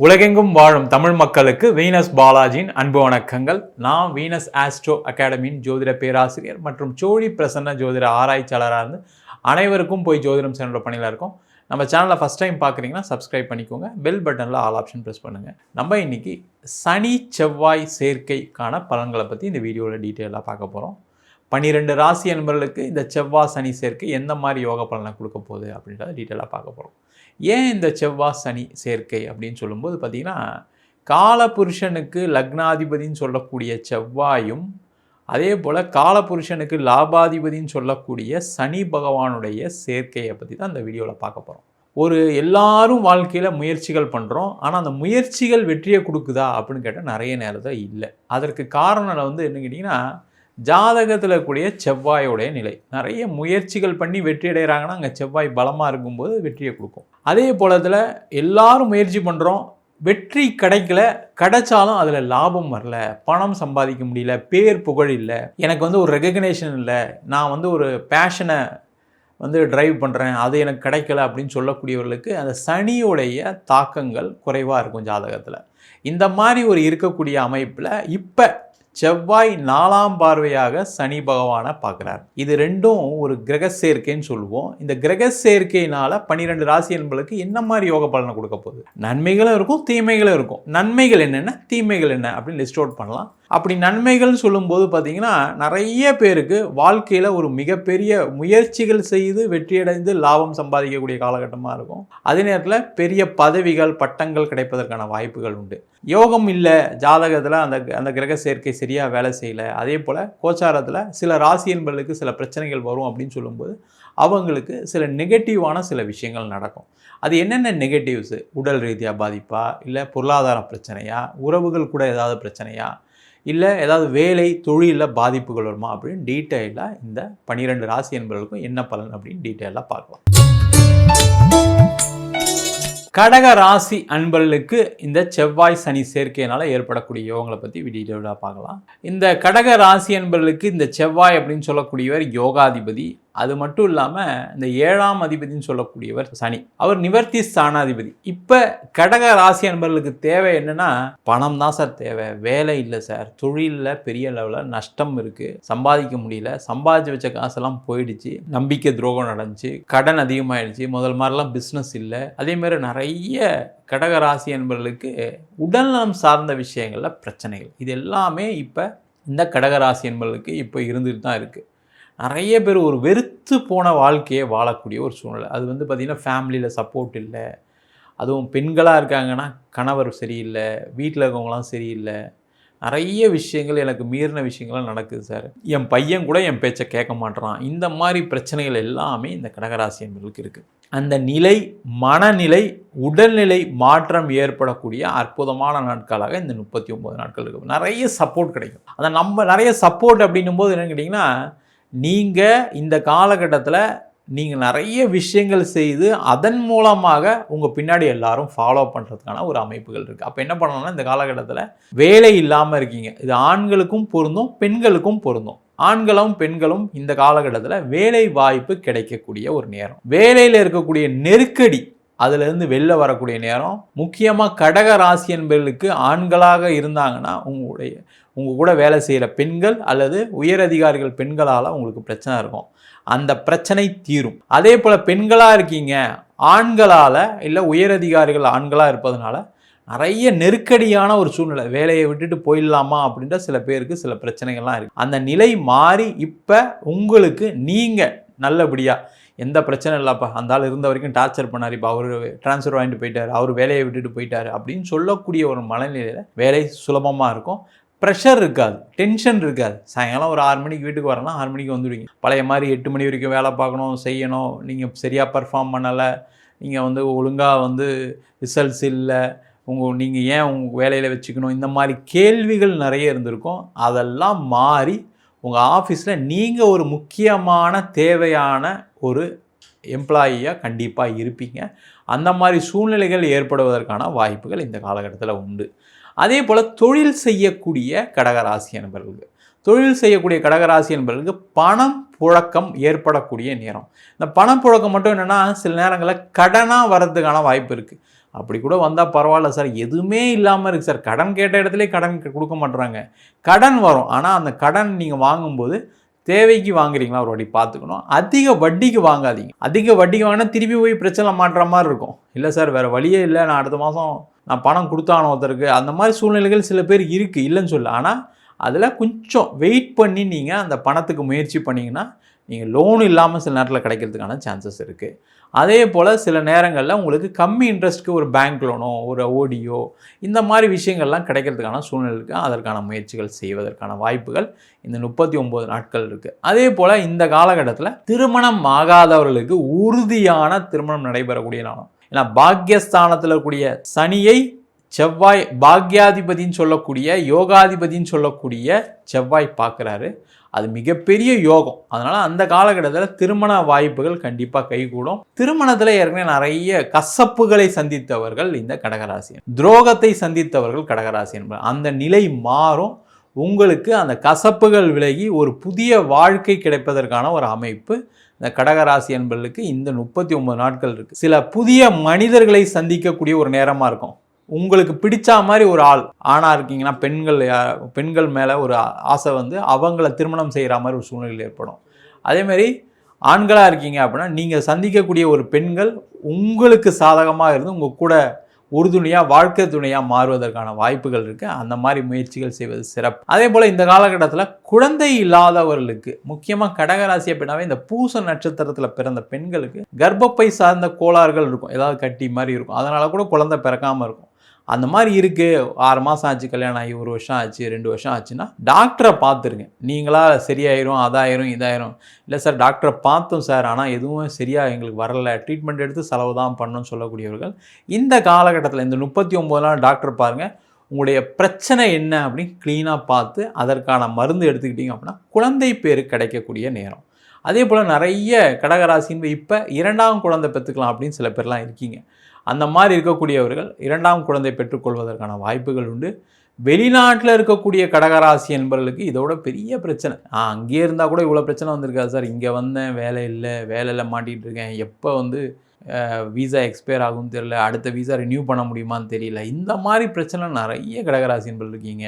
உலகெங்கும் வாழும் தமிழ் மக்களுக்கு வீனஸ் பாலாஜியின் அன்பு வணக்கங்கள். நான் வீனஸ் ஆஸ்ட்ரோ அகாடமியின் ஜோதிட பேராசிரியர் மற்றும் சோழி பிரசன்ன ஜோதிட ஆராய்ச்சியாளராக இருந்து அனைவருக்கும் போய் ஜோதிடம் சென்ற பணியில் இருக்கோம். நம்ம சேனலை ஃபஸ்ட் டைம் பார்க்குறீங்கன்னா சப்ஸ்கிரைப் பண்ணிக்கோங்க. பெல் பட்டனில் ஆல் ஆப்ஷன் ப்ரெஸ் பண்ணுங்கள் நம்ம இன்றைக்கி சனி செவ்வாய் சேர்க்கைக்கான பலன்களை பற்றி இந்த வீடியோவில் டீட்டெயிலாக பார்க்க போகிறோம் பன்னிரெண்டு ராசி அன்பர்களுக்கு இந்த செவ்வாய் சனி சேர்க்கை எந்த மாதிரி யோக பலனை கொடுக்க போகுது அப்படின்றத டீட்டெயிலாக பார்க்க போகிறோம் ஏன் இந்த செவ்வாய் சனி சேர்க்கை அப்படின்னு சொல்லும்போது பார்த்திங்கன்னா காலபுருஷனுக்கு லக்னாதிபதின்னு சொல்லக்கூடிய செவ்வாயும் அதே போல் காலபுருஷனுக்கு லாபாதிபதின்னு சொல்லக்கூடிய சனி பகவானுடைய சேர்க்கையை பற்றி தான் இந்த வீடியோவில் பார்க்க போகிறோம் ஒரு எல்லாரும் வாழ்க்கையில் முயற்சிகள் பண்ணுறோம் ஆனால் அந்த முயற்சிகள் வெற்றியை கொடுக்குதா அப்படின்னு கேட்டால் நிறைய நேரத்தில் இல்லை. அதற்கு காரணம் வந்து என்ன கேட்டிங்கன்னா ஜாதகத்தில் கூடிய செவ்வாயோடைய நிலை. நிறைய முயற்சிகள் பண்ணி வெற்றி அடைகிறாங்கன்னா அங்கே செவ்வாய் பலமாக இருக்கும்போது வெற்றியை கொடுக்கும். அதே போலத்தில் எல்லாரும் முயற்சி பண்ணுறோம் வெற்றி கிடைக்கல கிடைச்சாலும் அதில் லாபம் வரல பணம் சம்பாதிக்க முடியல பேர் புகழ் இல்லை எனக்கு வந்து ஒரு ரெகக்னேஷன் இல்லை நான் வந்து ஒரு பேஷனை வந்து ட்ரைவ் பண்ணுறேன் அது எனக்கு கிடைக்கல அப்படின்னு சொல்லக்கூடியவர்களுக்கு அந்த சனியுடைய தாக்கங்கள் குறைவாக இருக்கும் ஜாதகத்தில். இந்த மாதிரி ஒரு இருக்கக்கூடிய அமைப்பில் இப்போ செவ்வாய் நாலாம் பார்வையாக சனி பகவானை பார்க்குறார். இது ரெண்டும் ஒரு கிரக சேர்க்கைன்னு சொல்லுவோம். இந்த கிரக சேர்க்கையினால் பன்னிரெண்டு ராசி என்பளுக்கு என்ன மாதிரி யோக பலனை கொடுக்க போகுது? நன்மைகளும் இருக்கும் தீமைகளும் இருக்கும். நன்மைகள் என்னென்ன? தீமைகள் என்ன? அப்படின்னு லிஸ்ட் அவுட் பண்ணலாம். அப்படி நன்மைகள் சொல்லும்போது பார்த்தீங்கன்னா நிறைய பேருக்கு வாழ்க்கையில் ஒரு மிகப்பெரிய முயற்சிகள் செய்து வெற்றியடைந்து லாபம் சம்பாதிக்கக்கூடிய காலகட்டமாக இருக்கும். அதே நேரத்தில் பெரிய பதவிகள் பட்டங்கள் கிடைப்பதற்கான வாய்ப்புகள் உண்டு. யோகம் இல்லை ஜாதகத்தில் அந்த அந்த கிரக சேர்க்கை சரியாக வேலை செய்யலை. அதே போல் கோச்சாரத்தில் சில ராசி என்பர்களுக்கு சில பிரச்சனைகள் வரும் அப்படின்னு சொல்லும்போது அவங்களுக்கு சில நெகட்டிவான சில விஷயங்கள் நடக்கும். அது என்னென்ன நெகட்டிவ்ஸு உடல் ரீதியாக பாதிப்பா? இல்லை பொருளாதார பிரச்சனையா? உறவுகள் கூட ஏதாவது பிரச்சனையா? இல்லை ஏதாவது வேலை தொழிலில் பாதிப்புகள் வருமா? அப்படின்னு டீட்டெயிலாக இந்த பன்னிரெண்டு ராசி என்பவர்களுக்கும் என்ன பலன் அப்படின்னு டீட்டெயிலாக பார்க்கலாம். கடக ராசி அன்பர்களுக்கு இந்த செவ்வாய் சனி சேர்க்கையினால் ஏற்படக்கூடிய யோகங்களை பற்றி டீட்டெயிலாக பார்க்கலாம். இந்த கடக ராசி அன்பர்களுக்கு இந்த செவ்வாய் அப்படின்னு சொல்லக்கூடியவர் யோகாதிபதி அது மட்டும் இல்லாமல் இந்த ஏழாம் அதிபதினு சொல்லக்கூடியவர் சனி. அவர் நிவர்த்தி ஸ்தானாதிபதி. இப்போ கடக ராசி அன்பர்களுக்கு தேவை என்னென்னா பணம் தான் சார் தேவை. வேலை இல்லை சார். தொழிலில் பெரிய லெவலில் நஷ்டம் இருக்குது சம்பாதிக்க முடியல. சம்பாதிச்சு வச்ச காசெல்லாம் போயிடுச்சு. நம்பிக்கை துரோகம் நடந்துச்சு. கடன் அதிகமாகிடுச்சு முதல் மாதிரிலாம் பிஸ்னஸ் இல்லை. அதேமாதிரி நிறைய கடக ராசி என்பவர்களுக்கு உடல்நலம் சார்ந்த விஷயங்களில் பிரச்சனைகள். இது எல்லாமே இப்போ இந்த கடகராசி என்பவர்களுக்கு இப்போ இருந்துட்டு தான் இருக்குது நிறைய பேர் ஒரு வெறு வெறுத்து போன வாழ்க்கையை வாழக்கூடிய ஒரு சூழ்நிலை. அது வந்து பார்த்திங்கன்னா ஃபேமிலியில் சப்போர்ட் இல்லை. அதுவும் பெண்களாக இருக்காங்கன்னா கணவர் சரியில்லை வீட்டில் இருக்கவங்களாம் சரியில்லை. நிறைய விஷயங்கள் எனக்கு மீறின விஷயங்கள்லாம் நடக்குது சார் என் பையன் கூட என் பேச்சை கேட்க மாட்டேறான் இந்த மாதிரி பிரச்சனைகள் எல்லாமே இந்த கடகராசி என்பர்களுக்கு இருக்குது அந்த நிலை மனநிலை உடல்நிலை மாற்றம் ஏற்படக்கூடிய அற்புதமான நாட்களாக இந்த முப்பத்தி ஒம்பது நாட்கள் இருக்கும் நிறைய சப்போர்ட் கிடைக்கும். அந்த நம்ம நிறைய சப்போர்ட் அப்படின்னும் போது என்னன்னு கேட்டிங்கன்னா நீங்கள் இந்த காலகட்டத்தில் நீங்கள் நிறைய விஷயங்கள் செய்து அதன் மூலமாக உங்கள் பின்னாடி எல்லாரும் ஃபாலோ பண்ணுறதுக்கான ஒரு அமைப்புகள் இருக்குது அப்போ என்ன பண்ணணும்னா இந்த காலகட்டத்தில் வேலை இல்லாமல் இருக்கீங்க. இது ஆண்களுக்கும் பொருந்தும் பெண்களுக்கும் பொருந்தும். ஆண்களும் பெண்களும் இந்த காலகட்டத்தில் வேலை வாய்ப்பு கிடைக்கக்கூடிய ஒரு நேரம். வேலையில் இருக்கக்கூடிய நெருக்கடி அதுலேருந்து வெளில வரக்கூடிய நேரம். முக்கியமாக கடக ராசி என்பர்களுக்கு ஆண்களாக இருந்தாங்கன்னா உங்களுடைய உங்கள் கூட வேலை செய்கிற பெண்கள் அல்லது உயரதிகாரிகள் பெண்களால் உங்களுக்கு பிரச்சனை இருக்கும். அந்த பிரச்சனை தீரும். அதே போல் பெண்களாக இருக்கீங்க ஆண்களால் இல்லை உயரதிகாரிகள் ஆண்களாக இருப்பதனால நிறைய நெருக்கடியான ஒரு சூழ்நிலை. வேலையை விட்டுட்டு போயிடலாமா அப்படின்ற சில பேருக்கு சில பிரச்சனைகள்லாம் இருக்குது அந்த நிலை மாறி இப்போ உங்களுக்கு நீங்கள் நல்லபடியாக எந்த பிரச்சனை இல்லைப்பா அந்த ஆள் இருந்த வரைக்கும் டார்ச்சர் பண்ணார் இப்போ அவர் ட்ரான்ஸ்ஃபர் வாங்கிட்டு போயிட்டார் அவர் வேலையை விட்டுட்டு போயிட்டார் அப்படின்னு சொல்லக்கூடிய ஒரு மனநிலையில் வேலை சுலபமாக இருக்கும். ப்ரெஷர் இருக்காது. டென்ஷன் இருக்காது. சாயங்காலம் ஒரு ஆறு மணிக்கு வீட்டுக்கு வரேன்னா ஆறு மணிக்கு வந்துடுவீங்க. பழைய மாதிரி எட்டு மணி வரைக்கும் வேலை பார்க்கணும் செய்யணும். நீங்கள் சரியாக பர்ஃபார்ம் பண்ணலை. நீங்கள் வந்து ஒழுங்காக வந்து ரிசல்ட்ஸ் இல்லை. உங்கள் நீங்கள் ஏன் உங்கள் வேலையில் வச்சுக்கணும்? இந்த மாதிரி கேள்விகள் நிறைய இருந்திருக்கும். அதெல்லாம் மாறி உங்கள் ஆஃபீஸில் நீங்கள் ஒரு முக்கியமான தேவையான ஒரு எம்ப்ளாயியாக கண்டிப்பாக இருப்பீங்க. அந்த மாதிரி சூழ்நிலைகள் ஏற்படுவதற்கான வாய்ப்புகள் இந்த காலகட்டத்தில் உண்டு. அதே போல் தொழில் செய்யக்கூடிய கடகராசி என்பவர்களுக்கு தொழில் செய்யக்கூடிய கடகராசி என்பவர்களுக்கு பணம் புழக்கம் ஏற்படக்கூடிய நேரம். இந்த பணப்புழக்கம் மட்டும் என்னென்னா சில நேரங்களில் கடனாக வர்றதுக்கான வாய்ப்பு இருக்குது அப்படி கூட வந்தால் பரவாயில்ல சார். எதுவுமே இல்லாமல் இருக்குது சார். கடன் கேட்ட இடத்துலேயே கடன் கொடுக்க மாட்டுறாங்க கடன் வரும். ஆனால் அந்த கடன் நீங்கள் வாங்கும்போது தேவைக்கு வாங்குறீங்களா ஒரு வாட்டி பார்த்துக்கணும். அதிக வட்டிக்கு வாங்காதீங்க. அதிக வட்டிக்கு வாங்கினா திருப்பி போய் பிரச்சனை மாட்டுற மாதிரி இருக்கும். இல்லை சார் வேறு வழியே இல்லை. நான் அடுத்த மாதம் நான் பணம் கொடுத்தான ஒருத்தருக்கு அந்த மாதிரி சூழ்நிலைகள் சில பேர் இருக்குது இல்லைன்னு சொல்ல ஆனால் அதில் கொஞ்சம் வெயிட் பண்ணி நீங்கள் அந்த பணத்துக்கு முயற்சி பண்ணிங்கன்னா நீங்கள் லோன் இல்லாமல் சில நேரத்தில் கிடைக்கிறதுக்கான சான்சஸ் இருக்குது அதே போல் சில நேரங்களில் உங்களுக்கு கம்மி இன்ட்ரெஸ்ட்க்கு ஒரு பேங்க் லோனோ ஒரு ஓடியோ இந்த மாதிரி விஷயங்கள்லாம் கிடைக்கிறதுக்கான சூழ்நிலை இருக்குது அதற்கான முயற்சிகள் செய்வதற்கான வாய்ப்புகள் இந்த முப்பத்தி ஒம்பது நாட்கள் இருக்குது அதே போல் இந்த காலகட்டத்தில் திருமணம் ஆகாதவர்களுக்கு உறுதியான திருமணம் நடைபெறக்கூடிய நாளும் ஏன்னா பாக்யஸ்தானத்தில் இருக்கக்கூடிய சனியை செவ்வாய் பாக்யாதிபதின்னு சொல்லக்கூடிய யோகாதிபதின்னு சொல்லக்கூடிய செவ்வாய் பார்க்குறாரு. அது மிகப்பெரிய யோகம். அதனால் அந்த காலகட்டத்தில் திருமண வாய்ப்புகள் கண்டிப்பாக கைகூடும். திருமணத்தில் ஏற்கனவே நிறைய கசப்புகளை சந்தித்தவர்கள் இந்த கடகராசி. துரோகத்தை சந்தித்தவர்கள் கடகராசி என்பது அந்த நிலை மாறும். உங்களுக்கு அந்த கசப்புகள் விலகி ஒரு புதிய வாழ்க்கை கிடைப்பதற்கான ஒரு அமைப்பு இந்த கடகராசி என்பர்களுக்கு இந்த முப்பத்தி ஒன்பது நாட்கள் இருக்குது சில புதிய மனிதர்களை சந்திக்கக்கூடிய ஒரு நேரமாக இருக்கும். உங்களுக்கு பிடிச்ச மாதிரி ஒரு ஆள் ஆணாக இருக்கீங்கன்னா பெண்கள் பெண்கள் மேலே ஒரு ஆசை வந்து அவங்கள திருமணம் செய்கிற மாதிரி ஒரு சூழ்நிலை ஏற்படும். அதேமாரி ஆண்களாக இருக்கீங்க அப்படின்னா நீங்கள் சந்திக்கக்கூடிய ஒரு பெண்கள் உங்களுக்கு சாதகமாக இருந்து உங்கள் கூட உறுதுணையாக வாழ்க்கை துணையாக மாறுவதற்கான வாய்ப்புகள் இருக்குது அந்த மாதிரி முயற்சிகள் செய்வது சிறப்பு. அதே போல் இந்த காலகட்டத்தில் குழந்தை இல்லாதவர்களுக்கு முக்கியமாக கடகராசி அப்படின்னாவே இந்த பூச நட்சத்திரத்தில் பிறந்த பெண்களுக்கு கர்ப்பப்பை சார்ந்த கோளாறுகள் இருக்கும். ஏதாவது கட்டி மாதிரி இருக்கும். அதனால் கூட குழந்தை பிறக்காமல் இருக்கும். அந்த மாதிரி இருக்குது ஆறு மாதம் ஆச்சு கல்யாணம் ஆகி ஒரு வருஷம் ஆச்சு ரெண்டு வருஷம் ஆச்சுன்னா டாக்டரை பார்த்துருங்க. நீங்களா சரியாயிரும் அதாயிரும் இதாயிரும். இல்லை சார் டாக்டரை பார்த்தோம் சார் ஆனால் எதுவும் சரியாக எங்களுக்கு வரல. ட்ரீட்மெண்ட் எடுத்து செலவு தான் பண்ணணும்னு சொல்லக்கூடியவர்கள் இந்த காலகட்டத்தில் இந்த முப்பத்தி ஒம்பது நாள் டாக்டர் பாருங்கள் உங்களுடைய பிரச்சனை என்ன அப்படின்னு க்ளீனாக பார்த்து அதற்கான மருந்து எடுத்துக்கிட்டிங்க அப்படின்னா குழந்தை பேர் கிடைக்கக்கூடிய நேரம். அதே போல் நிறைய கடகராசின்னு இப்போ இரண்டாம் குழந்தை பெற்றுக்கலாம் அப்படின்னு சில பேர்லாம் இருக்கீங்க. அந்த மாதிரி இருக்கக்கூடியவர்கள் இரண்டாம் குழந்தை பெற்றுக்கொள்வதற்கான வாய்ப்புகள் உண்டு. வெளிநாட்டில் இருக்கக்கூடிய கடகராசி என்பவர்களுக்கு இதோட பெரிய பிரச்சனை. ஆ அங்கேயே இருந்தால் கூட இவ்வளோ பிரச்சனை வந்திருக்காது சார். இங்கே வந்தேன் வேலை இல்லை வேலையில் மாட்டிகிட்டு இருக்கேன். எப்போ வந்து வீசா எக்ஸ்பயர் ஆகும்னு தெரியல அடுத்த வீசா ரினியூ பண்ண முடியுமான்னு தெரியல. இந்த மாதிரி பிரச்சனை நிறைய கடகராசி என்பது இருக்கீங்க.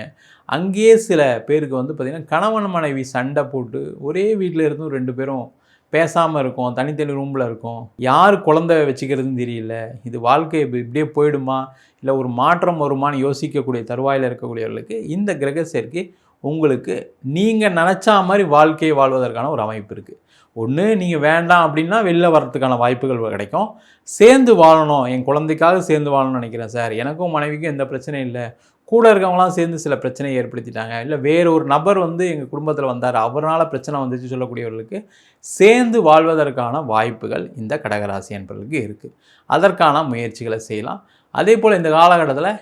அங்கேயே சில பேருக்கு வந்து பார்த்திங்கன்னா கணவன் மனைவி சண்டை போட்டு ஒரே வீட்டில் இருந்தும் ரெண்டு பேரும் பேசாமல் இருக்கும் தனித்தனி ரூமில் இருக்கும். யார் குழந்தை வச்சுக்கிறதுன்னு தெரியல. இது வாழ்க்கை இப்படியே போயிடுமா? இல்லை ஒரு மாற்றம் வருமானு யோசிக்கக்கூடிய தருவாயில் இருக்கக்கூடியவர்களுக்கு இந்த கிரக சேர்க்கை உங்களுக்கு நீங்கள் நினச்சா மாதிரி வாழ்க்கையை வாழ்வதற்கான ஒரு அமைப்பு இருக்குது ஒன்று நீங்கள் வேண்டாம் அப்படின்னா வெளில வர்றதுக்கான வாய்ப்புகள் கிடைக்கும். சேர்ந்து வாழணும். என் குழந்தைக்காக சேர்ந்து வாழணும்னு நினைக்கிறேன் சார். எனக்கும் மனைவிக்கும் எந்த பிரச்சனையும் இல்லை. கூட இருக்கவங்களாம் சேர்ந்து சில பிரச்சனையை ஏற்படுத்திட்டாங்க. இல்லை வேறு ஒரு நபர் வந்து எங்கள் குடும்பத்தில் வந்தார் அவரால் பிரச்சனை வந்துச்சு சொல்லக்கூடியவர்களுக்கு சேர்ந்து வாழ்வதற்கான வாய்ப்புகள் இந்த கடகராசி என்பவர்களுக்கு இருக்குது அதற்கான முயற்சிகளை செய்யலாம். அதே போல் இந்த காலகட்டத்தில்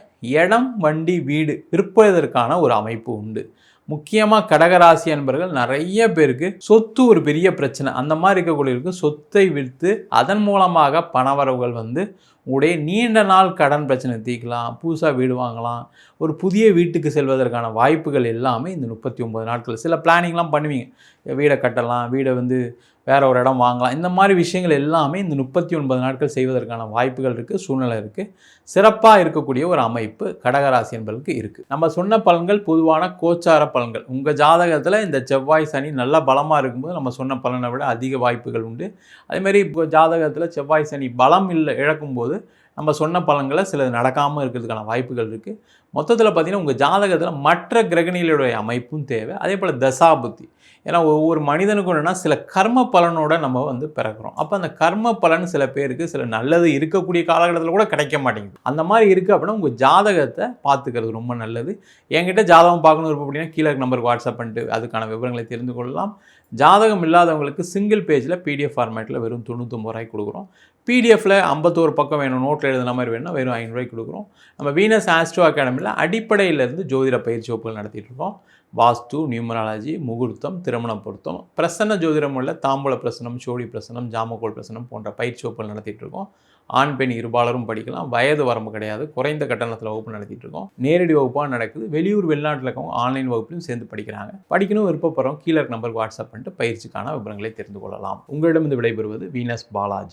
இடம் வண்டி வீடு விற்பதற்கான ஒரு அமைப்பு உண்டு. முக்கியமாக கடகராசி அன்பர்கள் நிறைய பேருக்கு சொத்து ஒரு பெரிய பிரச்சனை. அந்த மாதிரி இருக்கக்கூடியவருக்கு சொத்தை விற்று அதன் மூலமாக பணவரவுகள் வந்து உடைய நீண்ட நாள் கடன் பிரச்சனை தீர்க்கலாம். புதுசாக வீடு வாங்கலாம். ஒரு புதிய வீட்டுக்கு செல்வதற்கான வாய்ப்புகள் எல்லாமே இந்த முப்பத்தி ஒம்பது நாட்கள் சில பிளானிங்லாம் பண்ணுவீங்க. வீடை கட்டலாம். வீடை வந்து வேறு ஒரு இடம் வாங்கலாம். இந்த மாதிரி விஷயங்கள் எல்லாமே இந்த முப்பத்தி ஒன்பது நாட்கள் செய்வதற்கான வாய்ப்புகள் இருக்குது சூழ்நிலை இருக்குது சிறப்பாக இருக்கக்கூடிய ஒரு அமைப்பு கடகராசி என்பதற்கு இருக்குது நம்ம சொன்ன பலன்கள் பொதுவான கோச்சார பலன்கள். உங்கள் ஜாதகத்தில் இந்த செவ்வாய் சனி நல்ல பலமாக இருக்கும்போது நம்ம சொன்ன பலனை விட அதிக வாய்ப்புகள் உண்டு. அதேமாதிரி இப்போ ஜாதகத்தில் செவ்வாய் சனி பலம் இல்லை இழக்கும்போது நம்ம சொன்ன பலன்களை சிலது நடக்காமல் இருக்கிறதுக்கான வாய்ப்புகள் இருக்குது மொத்தத்தில் பார்த்திங்கன்னா உங்கள் ஜாதகத்தில் மற்ற கிரகணிகளுடைய அமைப்பும் தேவை. அதே போல் தசாபுத்தி. ஏன்னா ஒவ்வொரு மனிதனுக்கும் என்னென்னா சில கர்ம பலனோட நம்ம வந்து பிறக்கிறோம். அப்போ அந்த கர்ம பலன் சில பேருக்கு சில நல்லது இருக்கக்கூடிய காலகட்டத்தில் கூட கிடைக்க மாட்டேங்குது. அந்த மாதிரி இருக்குது அப்படின்னா உங்கள் ஜாதகத்தை பார்த்துக்கிறது ரொம்ப நல்லது. என்கிட்ட ஜாதகம் பார்க்கணும் இருப்போம் அப்படின்னா கீழே நம்பருக்கு வாட்ஸ்அப் பண்ணிட்டு அதுக்கான விவரங்களை தெரிந்து கொள்ளலாம். ஜாதகம் இல்லாதவங்களுக்கு சிங்கிள் பேஜில் பிடிஎஃப் ஃபார்மேட்டில் வெறும் தொண்ணூற்றொம்பது ரூபாய்க்கு கொடுக்குறோம். பிடிஎஃப்பில் ஐம்பத்தோரு பக்கம் வேணும் நோட்டில் எழுதுன மாதிரி வேணும் வெறும் ஐநூறுரூவாய்க்கு கொடுக்குறோம். நம்ம வீனஸ் ஆஸ்ட்ரோ அகாடமியில் அடிப்படையிலேருந்து ஜோதிட பயிற்சி வகுப்புகள் நடத்திட்டு இருக்கோம். வாஸ்து நியூமராலஜி முகூர்த்தம் திருமண பொருத்தம் பிரசன்ன ஜோதிடம் உள்ள தாம்பூல பிரசனம் சோழி பிரசனம் ஜாமக்கோல் பிரசனம் போன்ற பயிற்சி வகுப்புகள் நடத்திட்டு இருக்கோம். ஆண் பெண் இருபாலரும் படிக்கலாம். வயது வரம்பு கிடையாது. குறைந்த கட்டணத்தில் வகுப்பு நடத்திட்டு இருக்கோம். நேரடி வகுப்பாக நடக்குது. வெளியூர் வெளிநாட்டில் இருக்கவங்க ஆன்லைன் வகுப்புலையும் சேர்ந்து படிக்கிறாங்க. படிக்கணும் விருப்பப்படுறோம் கீழே நம்பருக்கு வாட்ஸ்அப் பண்ணிட்டு பயிற்சிக்கான விவரங்களை தெரிந்து கொள்ளலாம். உங்களிடம் விடைபெறுவது வீனஸ் பாலாஜி